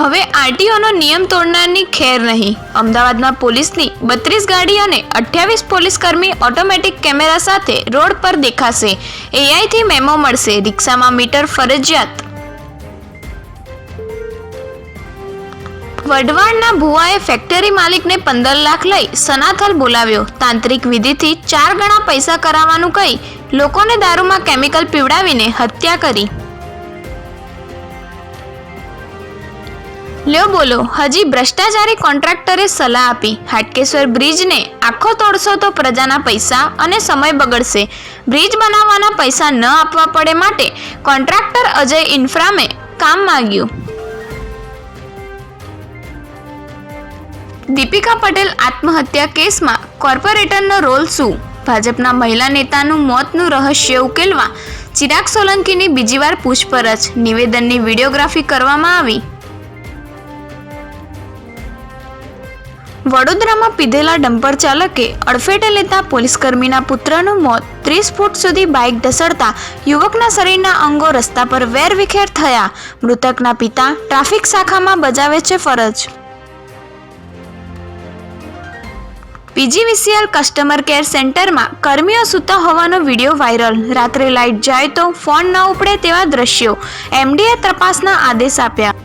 હવે આરટીઓનો નિયમ તોડનારની ખેર નહીં. અમદાવાદમાં પોલીસની બત્રીસ ગાડી અને અઠ્યાવીસ પોલીસ કર્મી ઓટોમેટિક કેમેરા સાથે રોડ પર દેખાશે. એઆઈથી મેમો મળશે. રિક્ષામાં મીટર ફરજિયાત. વઢવાણના ભુવાએ ફેક્ટરી માલિકને પંદર લાખ લઈ સનાથલ બોલાવ્યો. તાંત્રિક વિધિથી ચાર ગણા પૈસા કરાવવાનું કહી લોકોને દારૂમાં કેમિકલ પીવડાવીને હત્યા કરી. લ્યો બોલો, હજી ભ્રષ્ટાચારી કોન્ટ્રાક્ટરે સલાહ આપી. હાટકેશ્વર બ્રિજને આખો તોડશો તો પ્રજાના પૈસા અને સમય બગડશે. બ્રિજ બનાવવાના પૈસા ન આપવા પડે માટે કોન્ટ્રાક્ટર અજય ઇન્ફ્રામે કામ માંગ્યું. દીપિકા પટેલ આત્મહત્યા કેસમાં કોર્પોરેટરનો રોલ શું? ભાજપના મહિલા નેતાનું મોતનું રહસ્ય ઉકેલવા ચિરાગ સોલંકીની બીજીવાર પૂછપરછ. નિવેદનની વિડીયોગ્રાફી કરવામાં આવી. વડોદરામાં પીધેલા ડમ્પર ચાલકે અડફેટે લેતા પોલીસકર્મીના પુત્રનું મોત. ત્રીસ ફૂટ સુધી બાઇક ઢસડતા યુવકના શરીરના અંગો રસ્તા પર વેરવિખેર થયા. મૃતકના પિતા ટ્રાફિક શાખામાં બજાવે છે ફરજ. પીજીવીસીએલ કસ્ટમર કેર સેન્ટરમાં કર્મીઓ સૂતા હોવાનો વીડિયો વાયરલ. રાત્રે લાઇટ જાય તો ફોન ન ઉપડે તેવા દ્રશ્યો. એમડીએ તપાસના આદેશ આપ્યા.